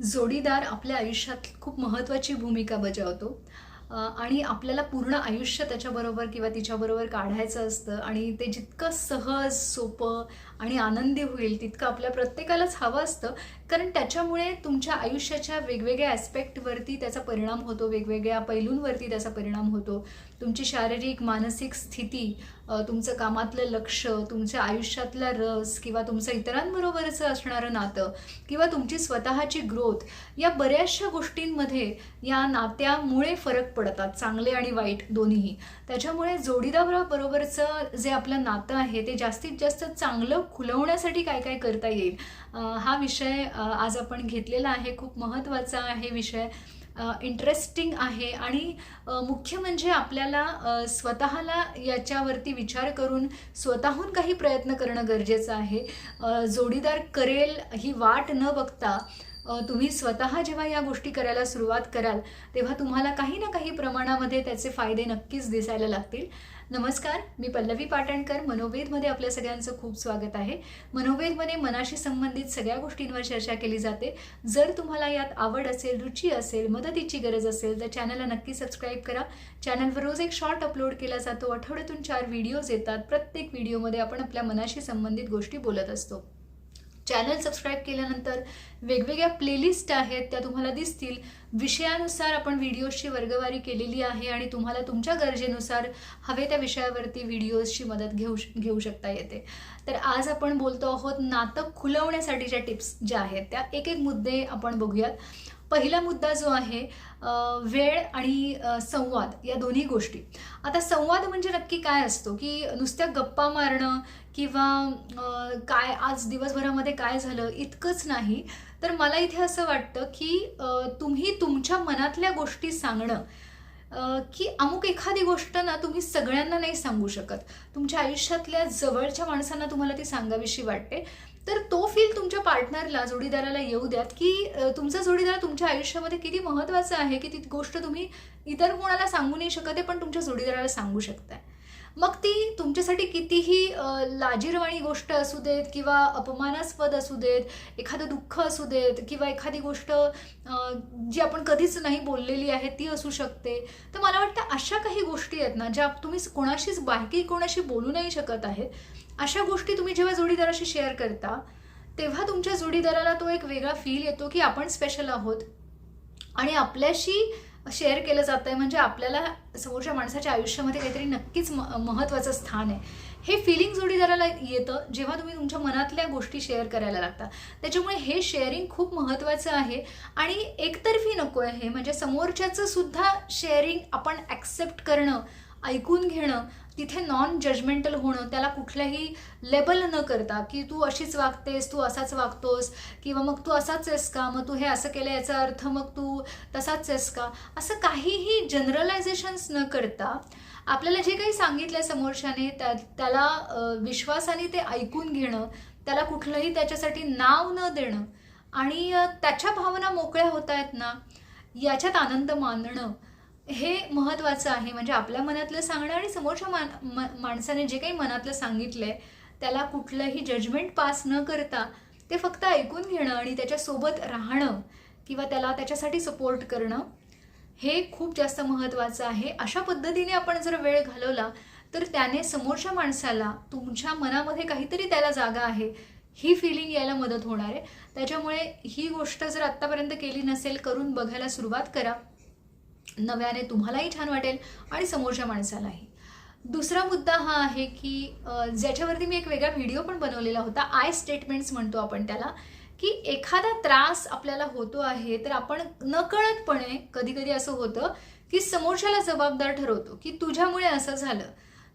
जोडीदार आपल्या आयुष्यात खूप महत्त्वाची भूमिका बजावतो. आणि आपल्याला पूर्ण आयुष्य त्याच्याबरोबर किंवा तिच्याबरोबर काढायचं असतं आणि ते जितकं सहज सोपं आणि आनंदी होईल तितकं आपल्या प्रत्येकालाच हवं असतं. कारण त्याच्यामुळे तुमच्या आयुष्याच्या वेगवेगळ्या ॲस्पेक्टवरती त्याचा परिणाम होतो वेगवेगळ्या पैलूंवरती त्याचा परिणाम होतो. तुमची शारीरिक मानसिक स्थिती तुमचं कामातलं लक्ष तुमच्या आयुष्यातला रस किंवा तुमचं इतरांबरोबरचं असणारं नातं किंवा तुमची स्वतःची ग्रोथ या बऱ्याचशा गोष्टींमध्ये या नात्यामुळे फरक पडतात चांगले आणि वाईट दोन्हीही. त्याच्यामुळे जोडीदाराबरोबरचं जे आपलं नातं आहे ते जास्तीत जास्त चांगलं खुलवण्यासाठी काय काय करता येईल? हा विषय आज आपण घेतलेला आहे खूप महत्त्वाचा आहे विषय. इंटरेस्टिंग आहे आणि मुख्य म्हणजे आपल्याला स्वतःला याच्यावरती विचार करून स्वतःहून काही प्रयत्न करणं गरजेचं आहे. जोडीदार करेल ही वाट न बघता तुम्ही स्वतः जेव्हा या गोष्टी करायला सुरुवात कराल तेव्हा तुम्हाला काही ना काही प्रमाणामध्ये त्याचे फायदे नक्कीच दिसायला लागतील. नमस्कार मी पल्लवी पाटणकर मनोवेदमध्ये आपल्या सगळ्यांचं खूप स्वागत आहे. मनोवेदमध्ये मनाशी संबंधित सगळ्या गोष्टींवर चर्चा केली जाते. जर तुम्हाला यात आवड असेल रुची असेल मदतीची गरज असेल तर चॅनलला नक्की सबस्क्राईब करा. चॅनलवर रोज एक शॉर्ट अपलोड केला जातो. आठवड्यातून चार व्हिडिओज येतात. प्रत्येक व्हिडिओमध्ये आपण आपल्या मनाशी संबंधित गोष्टी बोलत असतो. चॅनल सबस्क्राईब केल्यानंतर वेगवेगळ्या प्लेलिस्ट आहेत त्या तुम्हाला दिसतील. विषयानुसार आपण व्हिडिओजची वर्गवारी केलेली आहे आणि तुम्हाला तुमच्या गरजेनुसार हवे त्या विषयावरती व्हिडिओजची मदत घेऊ घेऊ शकता येते. तर आज आपण बोलतो आहोत नातं खुलवण्यासाठीच्या टिप्स ज्या आहेत त्या एक एक मुद्दे आपण बघूयात. पहिला मुद्दा जो आहे वेळ आणि संवाद या दोन्ही गोष्टी. आता संवाद म्हणजे नक्की काय असतो? की नुसत्या गप्पा मारणं किंवा काय आज दिवसभरामध्ये काय झालं इतकंच नाही. तर मला इथे असं वाटतं की तुम्ही तुमच्या मनातल्या गोष्टी सांगणं की अमुक एखादी गोष्ट ना तुम्ही सगळ्यांना नाही सांगू शकत. तुमच्या आयुष्यातल्या जवळच्या माणसांना तुम्हाला ती सांगावीशी वाटते. तर तो फील तुमच्या पार्टनरला जोडीदाराला येऊ द्यात की तुमचा जोडीदार तुमच्या आयुष्यामध्ये किती महत्त्वाचं आहे की ती गोष्ट तुम्ही इतर कोणाला सांगू नाही शकत आहे पण तुमच्या जोडीदाराला सांगू शकताय. मग ती तुमच्यासाठी कितीही लाजीरवाणी लाजिरवाणी गोष्ट असू देत किंवा अपमानास्पद असू देत एखादं दुःख असू देत किंवा एखादी गोष्ट जी आपण कधीच नाही बोललेली आहे ती असू शकते. तर मला वाटतं अशा काही गोष्टी आहेत ना ज्या तुम्ही कोणाशीच बाकी कोणाशी बोलू नाही शकत आहेत अशा गोष्टी तुम्ही जेव्हा जोडीदाराशी शेअर करता तेव्हा तुमच्या जोडीदाराला तो एक वेगळा फील येतो की आपण स्पेशल आहोत. आणि आपल्याशी शेअर केलं जातं आहे म्हणजे आपल्याला समोरच्या माणसाच्या आयुष्यामध्ये काहीतरी नक्कीच म महत्त्वाचं स्थान आहे. हे फिलिंग जोडीदाराला येतं जेव्हा तुम्ही तुमच्या मनातल्या गोष्टी शेअर करायला लागता. त्याच्यामुळे हे शेअरिंग खूप महत्त्वाचं आहे. आणि एकतर्फी नको आहे म्हणजे समोरच्याचं सुद्धा शेअरिंग आपण ॲक्सेप्ट करणं ऐकून घेणं तिथे नॉन जजमेंटल होणं त्याला कुठल्याही लेबल न करता की तू अशीच वागतेस तू असाच वागतोस किंवा मग तू असाच आहेस का? मग तू हे असं केलं याचा अर्थ मग तू तसाच आहेस का? असं काहीही जनरलायझेशन्स न करता आपल्याला जे काही सांगितलं समोरच्याने त्या त्याला विश्वासाने ते ऐकून घेणं त्याला कुठलंही त्याच्यासाठी नाव न देणं आणि त्याच्या भावना मोकळ्या होत आहेत ना याच्यात आनंद मानणं हे महत्त्वाचं आहे. म्हणजे आपल्या मनातलं सांगणं आणि समोरच्या मान म- माणसाने जे काही मनातलं सांगितलं आहे त्याला कुठलंही जजमेंट पास न करता ते फक्त ऐकून घेणं आणि त्याच्यासोबत राहणं किंवा त्याला त्याच्यासाठी सपोर्ट करणं हे खूप जास्त महत्त्वाचं आहे. अशा पद्धतीने आपण जर वेळ घालवला तर त्याने समोरच्या माणसाला तुमच्या मनामध्ये काहीतरी त्याला जागा आहे ही फिलिंग यायला मदत होणार आहे. त्याच्यामुळे ही गोष्ट जर आत्तापर्यंत केली नसेल करून बघायला सुरुवात करा. नव्याने तुम्हालाही छान वाटेल आणि समोरच्या माणसालाही. दुसरा मुद्दा हा आहे की ज्याच्यावरती मी एक वेगळा व्हिडिओ पण बनवलेला होता आय स्टेटमेंट्स म्हणतो आपण त्याला की एखादा त्रास आपल्याला होतो आहे तर आपण नकळतपणे कधी कधी असं होतं की समोरच्याला जबाबदार ठरवतो की तुझ्यामुळे असं झालं.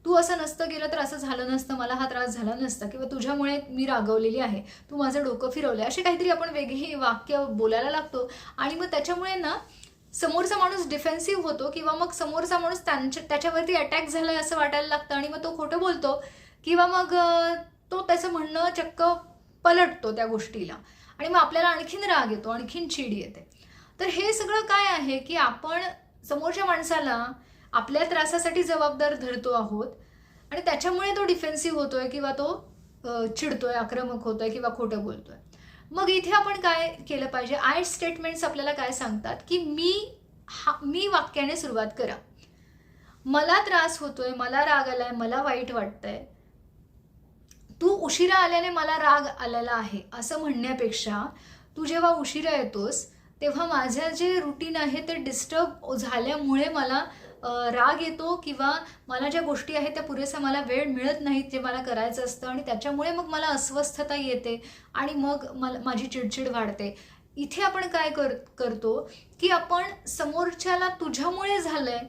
तू असं नसतं गेलं तर असं झालं नसतं मला हा त्रास झाला नसता किंवा तुझ्यामुळे मी रागवलेली आहे तू माझं डोकं फिरवलं असे काहीतरी आपण वेगळी वाक्य बोलायला लागतो. आणि मग त्याच्यामुळे ना समोरचा माणूस डिफेन्सिव्ह होतो किंवा मग समोरचा माणूस त्यांच्या त्याच्यावरती अटॅक झालाय असं वाटायला लागतं आणि मग तो खोटं बोलतो किंवा मग तो त्याचं म्हणणं चक्क पलटतो त्या गोष्टीला. आणि मग आपल्याला आणखीन राग येतो आणखीन चीड येते. तर हे सगळं काय आहे की आपण समोरच्या माणसाला आपल्या त्रासासाठी जबाबदार धरतो आहोत आणि त्याच्यामुळे तो डिफेन्सिव्ह होतोय किंवा तो चिडतोय आक्रमक होतोय किंवा खोटं बोलतोय. मग इथे आपण काय केलं पाहिजे? आय स्टेटमेंट्स आपल्याला काय सांगतात? की मी हा मी वाक्याने सुरुवात करा. मला त्रास होतोय मला राग आलाय मला वाईट वाटतंय. तू उशिरा आल्याने मला राग आलेला आहे असं म्हणण्यापेक्षा तू जेव्हा उशिरा येतोस तेव्हा माझं जे रुटीन आहे ते डिस्टर्ब झाल्यामुळे मला राग येतो किंवा मला ज्या गोष्टी आहेत त्या पुरेसा मला वेळ मिळत नाहीत जे मला करायचं असतं आणि त्याच्यामुळे मग मला अस्वस्थता येते आणि मग मला माझी चिडचिड वाढते. इथे आपण काय कर करतो की आपण समोरच्याला तुझ्यामुळे झालंय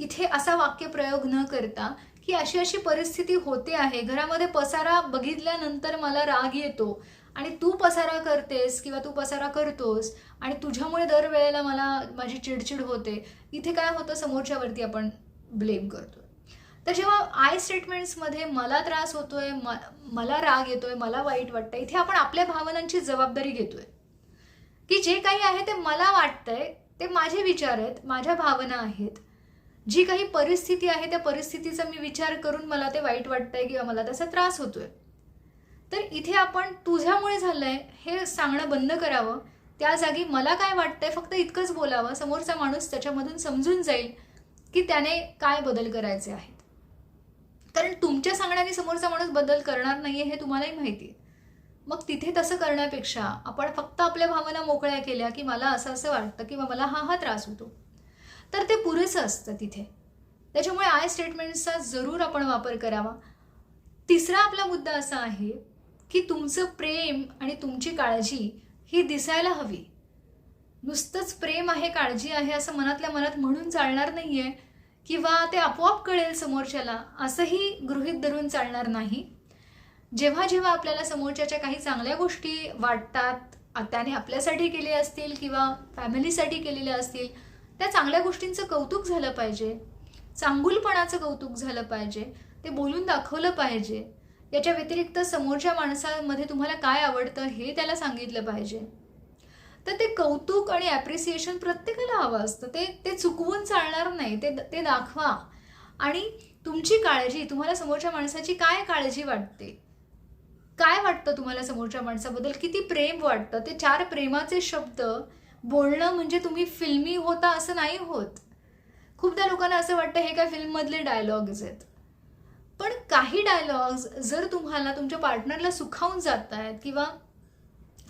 इथे असा वाक्यप्रयोग न करता की अशी अशी परिस्थिती होते आहे. घरामध्ये पसारा बघितल्यानंतर मला राग येतो. आणि तू पसारा करतेस किंवा तू पसारा करतोस आणि तुझ्यामुळे दरवेळेला मला माझी चिडचिड होते इथे काय होतं समोरच्यावरती आपण ब्लेम करतो तर जेव्हा आय स्टेटमेंट्समध्ये मला त्रास होतोय म मला राग येतोय मला वाईट वाटतं इथे आपण आपल्या भावनांची जबाबदारी घेतोय. की जे काही आहे ते मला वाटतंय ते माझे विचार आहेत माझ्या भावना आहेत. जी काही परिस्थिती आहे त्या परिस्थितीचा मी विचार करून मला ते वाईट वाटतंय किंवा मला त्याचा त्रास होतोय. तर इथे आपण तुझ्यामुळे झालं आहे हे सांगणं बंद करावं. त्या जागी मला काय वाटतंय फक्त इतकंच बोलावं. समोरचा माणूस त्याच्यामधून समजून जाईल की त्याने काय बदल करायचे आहेत. कारण तुमच्या सांगण्याने समोरचा माणूस बदल करणार नाहीये हे तुम्हालाही माहिती आहे मग तिथे तसं करण्यापेक्षा आपण फक्त आपल्या भावना मोकळ्या केल्या की मला असं असं वाटतं किंवा मला हा हा त्रास होतो. तर ते पुरेसं असतं तिथे. त्याच्यामुळे आय स्टेटमेंट्सचा जरूर आपण वापर करावा. तिसरा आपला मुद्दा असा आहे की तुमचं प्रेम आणि तुमची काळजी ही दिसायला हवी. नुसतंच प्रेम आहे काळजी आहे असं मनातल्या मनात म्हणून चालणार नाही आहे किंवा ते आपोआप कळेल समोरच्याला असंही गृहीत धरून चालणार नाही. जेव्हा जेव्हा आपल्याला समोरच्याच्या काही चांगल्या गोष्टी वाटतात त्याने आपल्यासाठी केले असतील किंवा फॅमिलीसाठी केलेल्या असतील त्या चांगल्या गोष्टींचं कौतुक झालं पाहिजे. चांगुलपणाचं कौतुक झालं पाहिजे. ते बोलून दाखवलं पाहिजे. याच्या व्यतिरिक्त समोरच्या माणसामध्ये तुम्हाला काय आवडतं हे त्याला सांगितलं पाहिजे. तर ते कौतुक आणि ॲप्रिसिएशन प्रत्येकाला हवं असतं. ते ते चुकवून चालणार नाही. ते ते दाखवा. आणि तुमची काळजी तुम्हाला समोरच्या माणसाची काय काळजी वाटते? काय वाटतं तुम्हाला समोरच्या माणसाबद्दल? किती प्रेम वाटतं? ते चार प्रेमाचे शब्द बोलणं म्हणजे तुम्ही फिल्मी होता असं नाही होत. खूपदा लोकांना असं वाटतं हे काय फिल्ममधले डायलॉग्स आहेत. पण काही डायलॉग्स जर तुम्हाला तुमच्या पार्टनरला सुखावून जात आहेत किंवा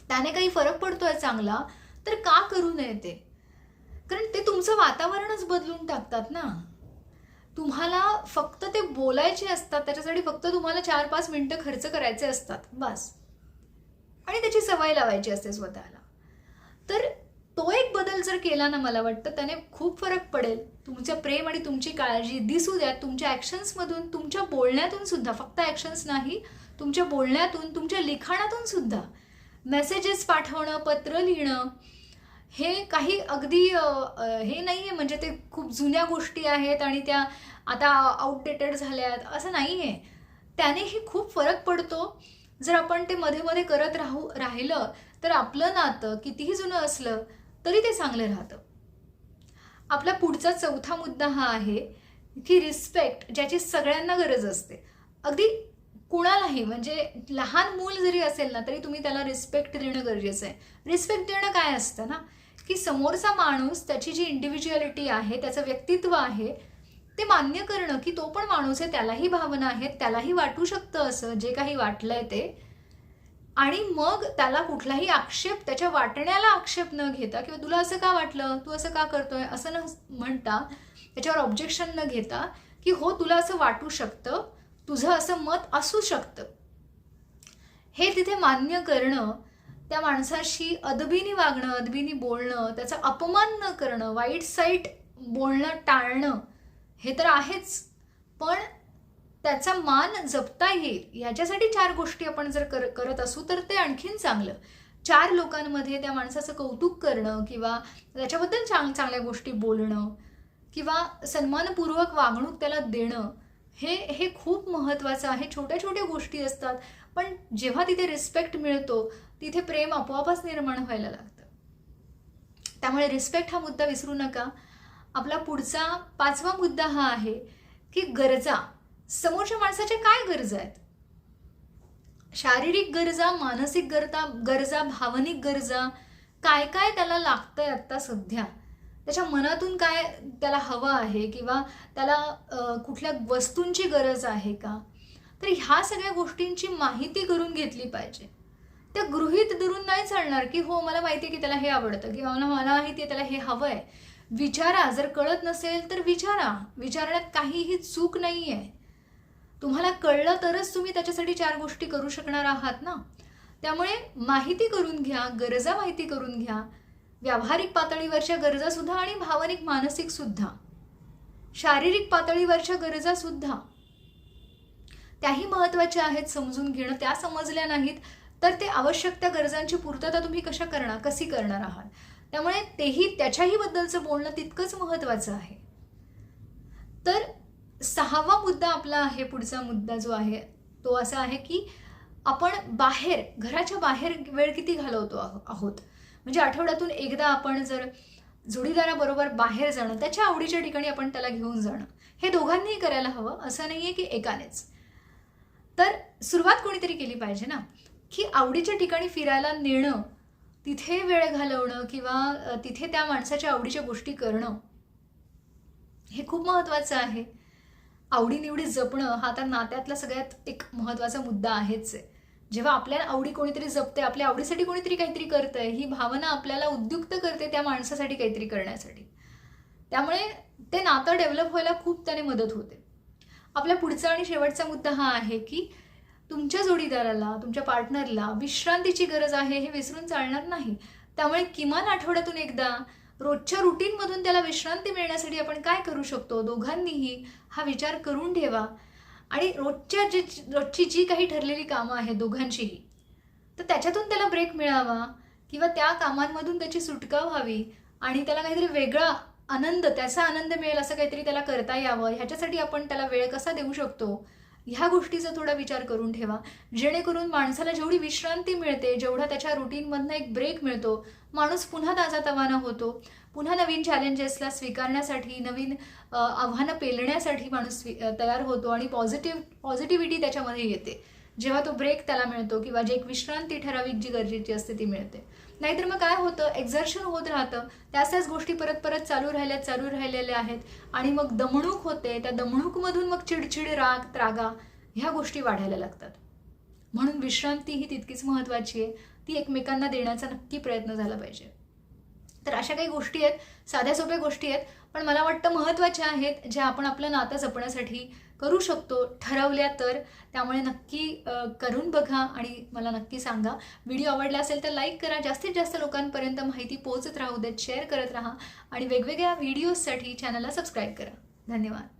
त्याने काही फरक पडतो आहे चांगला तर का करू नये ते? कारण ते तुमचं वातावरणच बदलून टाकतात ना. तुम्हाला फक्त ते बोलायचे असतात त्याच्यासाठी फक्त तुम्हाला चार पाच मिनटं खर्च करायचे असतात बस. आणि त्याची सवय लावायची असते स्वतःला. तर तो एक बदल जर केला ना मला वाटतं त्याने खूप फरक पडेल. तुमचं प्रेम आणि तुमची काळजी दिसू द्या तुमच्या ॲक्शन्समधून तुमच्या बोलण्यातून सुद्धा फक्त ॲक्शन्स नाही तुमच्या बोलण्यातून तुमच्या लिखाणातून सुद्धा. मेसेजेस पाठवणं पत्र लिहिणं हे काही अगदी हे नाही आहे म्हणजे ते खूप जुन्या गोष्टी आहेत आणि त्या आता आउटडेटेड झाल्या आहेत असं नाही आहे त्यानेही खूप फरक पडतो. जर आपण ते मध्ये मध्ये करत राहू राहिलं तर आपलं नातं कितीही जुनं असलं तरी ते चांगलं राहतं. आपला पुढचा चौथा मुद्दा हा आहे की रिस्पेक्ट ज्याची सगळ्यांना गरज असते. अगदी कुणालाही म्हणजे लहान मूल जरी असेल ना तरी तुम्ही त्याला रिस्पेक्ट देणं गरजेचं आहे. रिस्पेक्ट देणं काय असतं ना की समोरचा माणूस त्याची जी इंडिव्हिज्युअलिटी आहे त्याचं व्यक्तित्व आहे ते मान्य करणं की तो पण माणूस आहे त्यालाही भावना आहेत त्यालाही वाटू शकतं असं जे काही वाटलंय ते. आणि मग त्याला कुठलाही आक्षेप त्याच्या वाटण्याला आक्षेप न घेता किंवा तुला असं का वाटलं? तू असं का करतोय? असं न म्हणता त्याच्यावर ऑब्जेक्शन न घेता की हो तुला असं वाटू शकतं तुझं असं मत असू शकतं. हे तिथे मान्य करणं त्या माणसाशी अदबीनी वागणं अदबीनी बोलणं त्याचा अपमान न करणं वाईट साईट बोलणं टाळणं हे तर आहेच. पण त्याचा मान जपता येईल. याच्यासाठी चार गोष्टी आपण जर कर करत असू तर ते आणखीन चांगलं. चार लोकांमध्ये त्या माणसाचं कौतुक करणं किंवा त्याच्याबद्दल चांग चांगल्या गोष्टी बोलणं किंवा सन्मानपूर्वक वागणूक त्याला देणं हे हे खूप महत्त्वाचं आहे. छोट्या छोट्या गोष्टी असतात पण जेव्हा तिथे रिस्पेक्ट मिळतो तिथे प्रेम आपोआपच निर्माण व्हायला लागतं. त्यामुळे रिस्पेक्ट हा मुद्दा विसरू नका. आपला पुढचा पाचवा मुद्दा हा आहे की गरजा. समोरच्या माणसाच्या काय गरजा आहेत? शारीरिक गरजा मानसिक गरजा गरजा भावनिक गरजा काय काय त्याला लागतंय आत्ता सध्या? त्याच्या मनातून काय त्याला हवं आहे किंवा त्याला कुठल्या वस्तूंची गरज आहे का? तर ह्या सगळ्या गोष्टींची माहिती करून घेतली पाहिजे. त्या गृहीत धरून नाही चालणार की हो मला माहिती आहे की त्याला हे आवडतं किंवा मला मला माहिती आहे त्याला हे हवं आहे विचारा जर कळत नसेल तर विचारा. विचारण्यात काहीही चूक नाही आहे तुम्हाला कळलं तरच तुम्ही त्याच्यासाठी चार गोष्टी करू शकणार आहात ना? त्यामुळे माहिती करून घ्या गरजा माहिती करून घ्या व्यावहारिक पातळीवरच्या गरजासुद्धा आणि भावनिक मानसिकसुद्धा शारीरिक पातळीवरच्या गरजासुद्धा त्याही महत्त्वाच्या आहेत समजून घेणं. त्या समजल्या नाहीत तर ते आवश्यक त्या गरजांची पूर्तता तुम्ही कशा करणार कशी करणार आहात? त्यामुळे तेही त्याच्याही बद्दलचं बोलणं तितकंच महत्त्वाचं आहे. तर सहावा मुद्दा आपला आहे पुढचा मुद्दा जो आहे तो असा आहे की आपण बाहेर घराच्या बाहेर वेळ किती घालवतो आहो- आहोत? म्हणजे आठवड्यातून एकदा आपण जर जोडीदाराबरोबर बाहेर जाणं त्याच्या आवडीच्या ठिकाणी आपण त्याला घेऊन जाणं हे दोघांनीही करायला हवं असं नाही आहे की एकानेच. तर सुरुवात कोणीतरी केली पाहिजे ना की आवडीच्या ठिकाणी फिरायला नेणं तिथे वेळ घालवणं किंवा तिथे त्या माणसाच्या आवडीच्या गोष्टी करणं हे खूप महत्त्वाचं आहे. आवडीनिवडी जपणं हा तर नात्यातला सगळ्यात एक महत्त्वाचा मुद्दा आहेच आहे. जेव्हा आपल्या आवडी कोणीतरी जपते आपल्या आवडीसाठी कोणीतरी काहीतरी करतंय ही भावना आपल्याला उद्युक्त करते त्या माणसासाठी काहीतरी करण्यासाठी. त्यामुळे ते नातं डेव्हलप व्हायला खूप त्याने मदत होते. आपला पुढचा आणि शेवटचा मुद्दा हा आहे की तुमच्या जोडीदाराला तुमच्या पार्टनरला विश्रांतीची गरज आहे हे विसरून चालणार नाही. त्यामुळे किमान आठवड्यातून एकदा रोजच्या रुटीनमधून त्याला विश्रांती मिळण्यासाठी आपण काय करू शकतो? दोघांनीही हा विचार करून ठेवा. आणि रोजच्या जी रोजची जी काही ठरलेली कामं आहेत दोघांचीही तर त्याच्यातून त्याला ब्रेक मिळावा किंवा त्या कामांमधून त्याची सुटका व्हावी आणि त्याला काहीतरी वेगळा आनंद त्याचा आनंद मिळेल असं काहीतरी त्याला करता यावं. ह्याच्यासाठी आपण त्याला वेळ कसा देऊ शकतो? ह्या गोष्टीचा थोडा विचार करून ठेवा. जेणेकरून माणसाला जेवढी विश्रांती मिळते जेवढा त्याच्या रुटीनमधनं एक ब्रेक मिळतो माणूस पुन्हा ताजातवाना होतो. पुन्हा नवीन चॅलेंजेसला स्वीकारण्यासाठी नवीन आव्हानं पेलण्यासाठी माणूस तयार होतो आणि पॉझिटिव्ह पॉझिटिव्हिटी त्याच्यामध्ये येते. जेव्हा तो ब्रेक त्याला मिळतो किंवा जे एक विश्रांती ठराविक जी गरजेची असते ती मिळते. नाहीतर मग काय होतं? एक्झर्शन होत राहतं. त्याच त्याच गोष्टी परत परत चालू राहिल्या चालू राहिलेल्या आहेत. आणि मग दमणूक होते. त्या दमणूकमधून मग चिडचिड राग त्रागा ह्या गोष्टी वाढायला लागतात. म्हणून विश्रांती ही तितकीच महत्त्वाची आहे. ती एकमेकांना देण्याचा नक्की प्रयत्न झाला पाहिजे. तर अशा काही गोष्टी आहेत. साध्या सोप्या गोष्टी आहेत. पण मला वाटतं महत्त्वाच्या आहेत ज्या आपण आपलं नातं जपण्यासाठी करू शकतो ठरवल्या तर. त्यामुळे नक्की करून बघा आणि मला नक्की सांगा. व्हिडिओ आवडला असेल तर लाईक करा. जास्तीत जास्त लोकांपर्यंत माहिती पोहोचत राहू देत शेअर करत राहा आणि वेगवेगळ्या व्हिडिओजसाठी चॅनलला सबस्क्राईब करा. धन्यवाद.